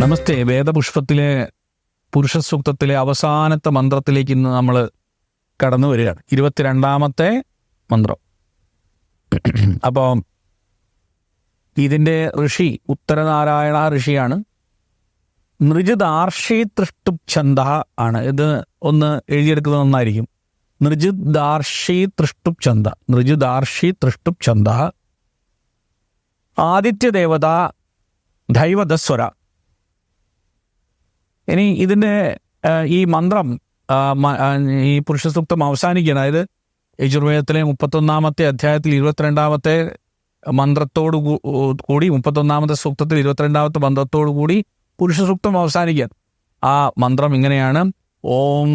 നമസ്തേ. വേദപുഷ്പത്തിലെ പുരുഷ സൂക്തത്തിലെ അവസാനത്തെ മന്ത്രത്തിലേക്ക് ഇന്ന് നമ്മൾ കടന്നു വരികയാണ്. ഇരുപത്തിരണ്ടാമത്തെ മന്ത്രം. അപ്പോൾ ഇതിന്റെ ഋഷി ഉത്തരനാരായണ ഋഷിയാണ്. നൃജിദാർഷി തൃഷ്ടു ഛന്ദ ആണ്. ഇത് ഒന്ന് എഴുതിയെടുക്കുന്നത് നന്നായിരിക്കും. നൃജിദാർഷി തൃഷ്ടു ഛന്ദ. നൃജിദാർഷി തൃഷ്ടു ഛന്ദ. ആദിത്യദേവത ദൈവതസ്വര ഇനി ഇതിന്റെ ഈ മന്ത്രം ഈ പുരുഷ സൂക്തം ഈ പുരുഷസൂക്തം അവസാനിക്കുകയാണ്. അതായത് യജുർവേദത്തിലെ മുപ്പത്തൊന്നാമത്തെ അധ്യായത്തിൽ ഇരുപത്തിരണ്ടാമത്തെ മന്ത്രത്തോടു കൂടി മുപ്പത്തൊന്നാമത്തെ സൂക്തത്തിൽ ഇരുപത്തിരണ്ടാമത്തെ മന്ത്രത്തോടു കൂടി പുരുഷസൂക്തം അവസാനിക്കാൻ ആ മന്ത്രം ഇങ്ങനെയാണ്. ഓം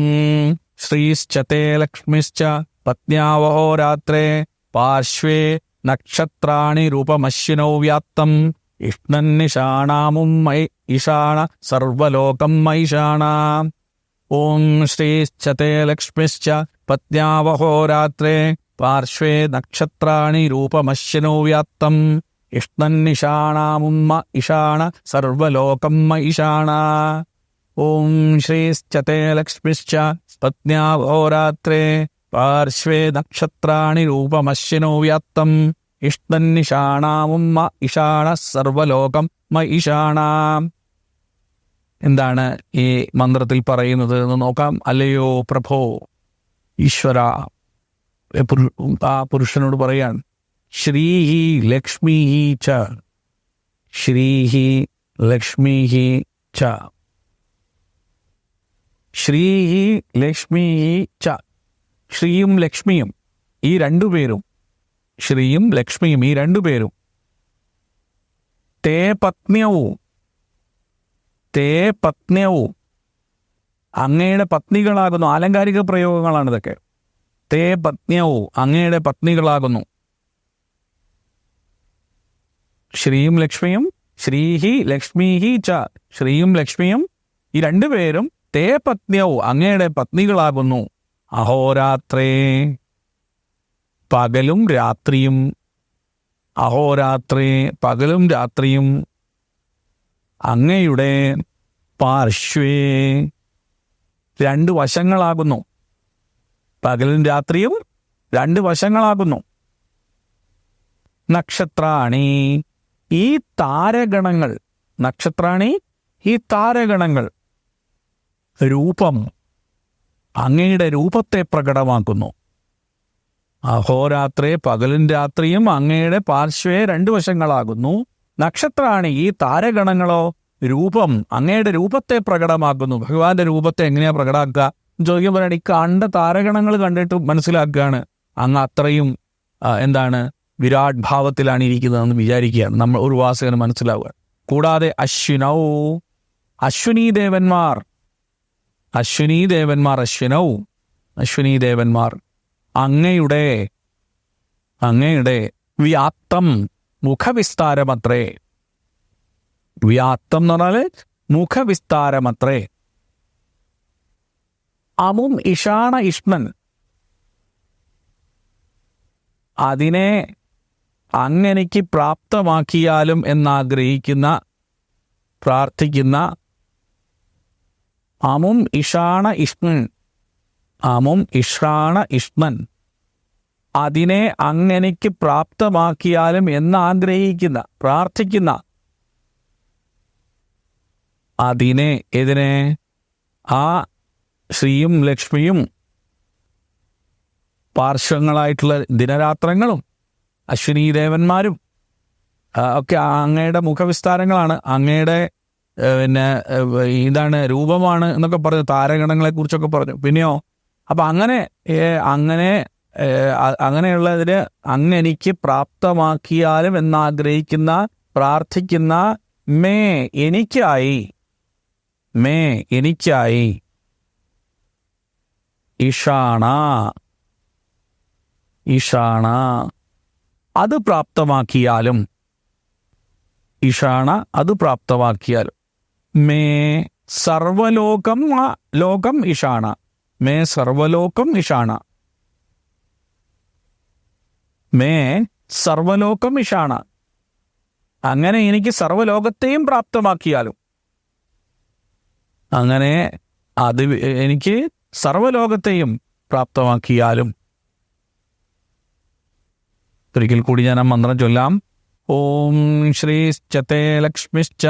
ശ്രീശ്ചതേ ലക്ഷ്മിശ്ച പത്ന്യാവഹോ രാത്രേ പാർശ്വേ നക്ഷത്രാണി രൂപമശ്വിനോ വ്യാപ്തം. ഇഷ്ണന്നിഷാണാമും മൈ ഇഷാണ സർവലോകം മൈഷാണ ഓം ശ്രീശ്ചതേ ലക്ഷ്മിശ്ച പത്ന്യാവഹോ രാത്രേ പാർശ്വേ നക്ഷത്രാണി രൂപമശ്വിനോ വ്യാപ്തം ഇഷ്ണന്നിഷാണാമുമ്മ ഇഷാണ സർവലോകം മൈഷാണ ഓം ശ്രീശ്ചതേ ലക്ഷ്മിശ്ച പത്ന്യാവഹോ രാത്രേ പാർശ്വേ നക്ഷത്രാണി മ ഇഷാണ സർവലോകം മ ഇഷാണ. എന്താണ് ഈ മന്ത്രത്തിൽ പറയുന്നത് എന്ന് നോക്കാം. അല്ലയോ പ്രഭോ ഈശ്വര ആ പുരുഷനോട് പറയാൻ ശ്രീഹി ലക്ഷ്മി ച. ശ്രീഹി ലക്ഷ്മി ച. ശ്രീഹി ലക്ഷ്മി ച. ശ്രീയും ലക്ഷ്മിയും ഈ രണ്ടുപേരും ശ്രീയും ലക്ഷ്മിയും ഈ രണ്ടുപേരും തേ പത്നിയവും. തേ പത്നിയവും. അങ്ങയുടെ പത്നികളാകുന്നു. ആലങ്കാരിക പ്രയോഗങ്ങളാണ് ഇതൊക്കെ. തേ പത്നിയവും അങ്ങയുടെ പത്നികളാകുന്നു. ശ്രീയും ലക്ഷ്മിയും ശ്രീഹി ലക്ഷ്മിഹി ച ശ്രീയും ലക്ഷ്മിയും ഈ രണ്ടുപേരും തേ പത്നിയവും അങ്ങയുടെ പത്നികളാകുന്നു. അഹോരാത്രേ. പകലും രാത്രിയും അഹോരാത്രി പകലും രാത്രിയും അങ്ങയുടെ പാർശ്വേ. രണ്ട് വശങ്ങളാകുന്നു. പകലും രാത്രിയും രണ്ട് വശങ്ങളാകുന്നു. നക്ഷത്രാണി ഈ താരഗണങ്ങൾ നക്ഷത്രാണി ഈ താരഗണങ്ങൾ രൂപം അങ്ങയുടെ രൂപത്തെ പ്രകടമാക്കുന്നു. അഹോരാത്രേ പകലും രാത്രിയും അങ്ങയുടെ പാർശ്വേ രണ്ടു വശങ്ങളാകുന്നു. നക്ഷത്രാണി ഈ താരഗണങ്ങളോ രൂപം അങ്ങയുടെ രൂപത്തെ പ്രകടമാക്കുന്നു. ഭഗവാന്റെ രൂപത്തെ എങ്ങനെയാ പ്രകടമാക്കുക ചോദിക്കാൻ പറയണ ഈ കണ്ട താരഗണങ്ങൾ കണ്ടിട്ട് മനസ്സിലാക്കുകയാണ്. അങ്ങ് അത്രയും എന്താണ് വിരാട് ഭാവത്തിലാണ് ഇരിക്കുന്നതെന്ന് വിചാരിക്കുകയാണ്. നമ്മൾ ഒരു വാസകന് മനസ്സിലാവുക. കൂടാതെ അശ്വിനൗ അശ്വിനീ ദേവന്മാർ. അശ്വിനീ ദേവന്മാർ അശ്വിനൗ. അശ്വിനീ ദേവന്മാർ. അങ്ങയുടെ അങ്ങയുടെ വ്യാപ്തം മുഖവിസ്താരമത്രേ. വ്യാപ്തം എന്ന് പറഞ്ഞാൽ മുഖവിസ്താരമത്രേ. അമും ഇഷാണ ഇഷ്മൻ. അതിനെ അങ്ങനെക്ക് പ്രാപ്തമാക്കിയാലും എന്നാഗ്രഹിക്കുന്ന പ്രാർത്ഥിക്കുന്ന അമും ഇഷാണ ഇഷ്ണൻ അമും ഇഷ്രാണ ഇഷ്മൻ. അതിനെ അങ്ങനെക്ക് പ്രാപ്തമാക്കിയാലും എന്ന് എന്നാഗ്രഹിക്കുന്ന പ്രാർത്ഥിക്കുന്ന. അതിനെ ഇതിനെ ആ ശ്രീയും ലക്ഷ്മിയും പാർശ്വങ്ങളായിട്ടുള്ള ദിനരാത്രങ്ങളും അശ്വിനി ദേവന്മാരും ഒക്കെ അങ്ങയുടെ മുഖവിസ്താരങ്ങളാണ്. അങ്ങയുടെ പിന്നെ ഇതാണ് രൂപമാണ് എന്നൊക്കെ പറഞ്ഞു താരഗണങ്ങളെ കുറിച്ചൊക്കെ പറഞ്ഞു. പിന്നെയോ അപ്പൊ അങ്ങനെ അങ്ങനെ അങ്ങനെയുള്ളതിന് അങ്ങ് എനിക്ക് പ്രാപ്തമാക്കിയാലും എന്നാഗ്രഹിക്കുന്ന പ്രാർത്ഥിക്കുന്ന മേ എനിക്കായി മേ എനിക്കായി ഇഷാണ ഇഷാണ അത് പ്രാപ്തമാക്കിയാലും ഇഷാണ അത് പ്രാപ്തമാക്കിയാലും മേ സർവലോകം ലോകം ഇഷാണ മേ സർവലോകം ഇഷാണ മേ സർവലോകം ഇഷാണ അങ്ങനെ എനിക്ക് സർവലോകത്തെയും പ്രാപ്തമാക്കിയാലും. അങ്ങനെ അത് എനിക്ക് സർവലോകത്തെയും പ്രാപ്തമാക്കിയാലും. ഒരിക്കൽ കൂടി ഞാൻ ആ മന്ത്രം ചൊല്ലാം. ഓം ശ്രീശ്ചത്തെ ലക്ഷ്മിശ്ച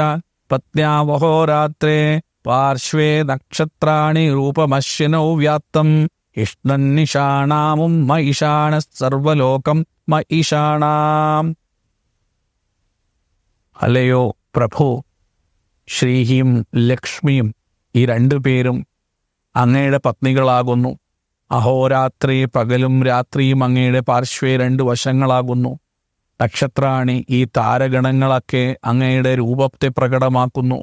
പത്ന്യാവഹോരാത്രേ പാർശ്വേ നക്ഷത്രാണി രൂപമശ്വിനൗ വ്യാപ്തം. ഇഷ്ണന്നിഷാണാമും മ മൈഷാണ സർവലോകം മ അല്ലയോ പ്രഭു ശ്രീഹിയും ലക്ഷ്മിയും ഈ രണ്ടു പേരും അങ്ങയുടെ പത്നികളാകുന്നു. അഹോരാത്രി പകലും രാത്രിയും അങ്ങയുടെ പാർശ്വേ രണ്ട് വശങ്ങളാകുന്നു. നക്ഷത്രാണി ഈ താരഗണങ്ങളൊക്കെ അങ്ങയുടെ രൂപത്തെ പ്രകടമാക്കുന്നു.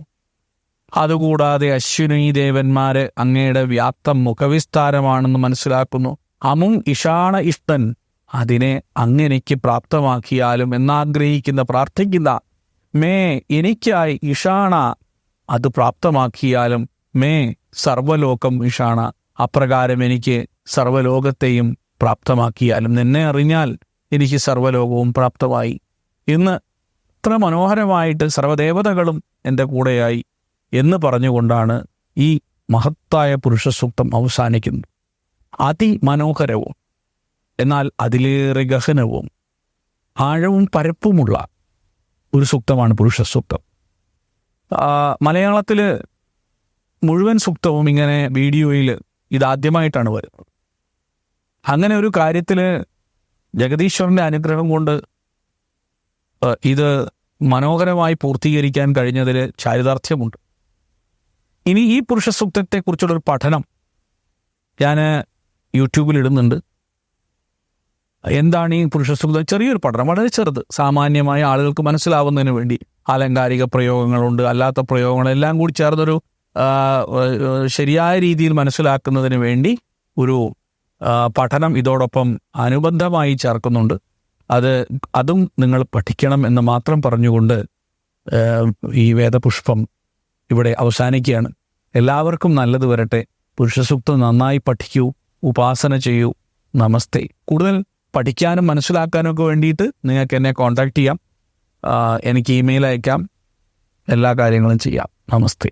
അതുകൂടാതെ അശ്വിനി ദേവന്മാര് അങ്ങയുടെ വ്യാപ്തം മുഖവിസ്താരമാണെന്ന് മനസ്സിലാക്കുന്നു. അമും ഇഷാണ ഇഷ്ടൻ അതിനെ അങ്ങനെക്ക് പ്രാപ്തമാക്കിയാലും എന്നാഗ്രഹിക്കുന്ന പ്രാർത്ഥിക്കുന്ന മേ എനിക്കായി ഇഷാണ അത് പ്രാപ്തമാക്കിയാലും മേ സർവലോകം ഇഷാണ. അപ്രകാരം എനിക്ക് സർവലോകത്തെയും പ്രാപ്തമാക്കിയാലും നിന്നെ അറിഞ്ഞാൽ എനിക്ക് സർവലോകവും പ്രാപ്തമായി. ഇന്ന് ഇത്ര മനോഹരമായിട്ട് സർവദേവതകളും എന്റെ കൂടെയായി. എന്ന് പറഞ്ഞുകൊണ്ടാണ് ഈ മഹത്തായ പുരുഷസൂക്തം അവസാനിക്കുന്നത്. അതിമനോഹരവും എന്നാൽ അതിലേറെ ഗഹനവും ആഴവും പരപ്പുമുള്ള ഒരു സൂക്തമാണ് പുരുഷസൂക്തം. മലയാളത്തിൽ മുഴുവൻ സൂക്തവും ഇങ്ങനെ വീഡിയോയിൽ ഇതാദ്യമായിട്ടാണ് വരുന്നത്. അങ്ങനെ ഒരു കാര്യത്തിൽ ജഗദീശ്വരന്റെ അനുഗ്രഹം കൊണ്ട് ഇത് മനോഹരമായി പൂർത്തീകരിക്കാൻ കഴിഞ്ഞതിൽ ചാരിതാർത്ഥ്യമുണ്ട്. ഇനി ഈ പുരുഷ സൂക്തത്തെക്കുറിച്ചുള്ള ഒരു പഠനം ഞാൻ യൂട്യൂബിൽ ഇടുന്നുണ്ട്. എന്താണ് ഈ പുരുഷ സൂക്തം ചെറിയൊരു പഠനം വളരെ ചെറുത്. സാമാന്യമായ ആളുകൾക്ക് മനസ്സിലാവുന്നതിന് വേണ്ടി. ആലങ്കാരിക പ്രയോഗങ്ങളുണ്ട് അല്ലാത്ത പ്രയോഗങ്ങളെല്ലാം കൂടി ചേർന്നൊരു ശരിയായ രീതിയിൽ മനസ്സിലാക്കുന്നതിന് വേണ്ടി ഒരു പഠനം ഇതോടൊപ്പം അനുബന്ധമായി ചേർക്കുന്നുണ്ട്. അത് അതും നിങ്ങൾ പഠിക്കണം എന്ന് മാത്രം പറഞ്ഞുകൊണ്ട് ഈ വേദപുഷ്പം ഇവിടെ അവസാനിക്കുകയാണ്. എല്ലാവർക്കും നല്ലത് വരട്ടെ. പുരുഷസൂക്തം നന്നായി പഠിക്കൂ. ഉപാസന ചെയ്യൂ. നമസ്തേ. കൂടുതൽ പഠിക്കാനും മനസ്സിലാക്കാനും ഒക്കെ വേണ്ടിയിട്ട് നിങ്ങൾക്ക് എന്നെ കോൺടാക്ട് ചെയ്യാം. എനിക്ക് ഇമെയിൽ അയക്കാം. എല്ലാ കാര്യങ്ങളും ചെയ്യാം. നമസ്തേ.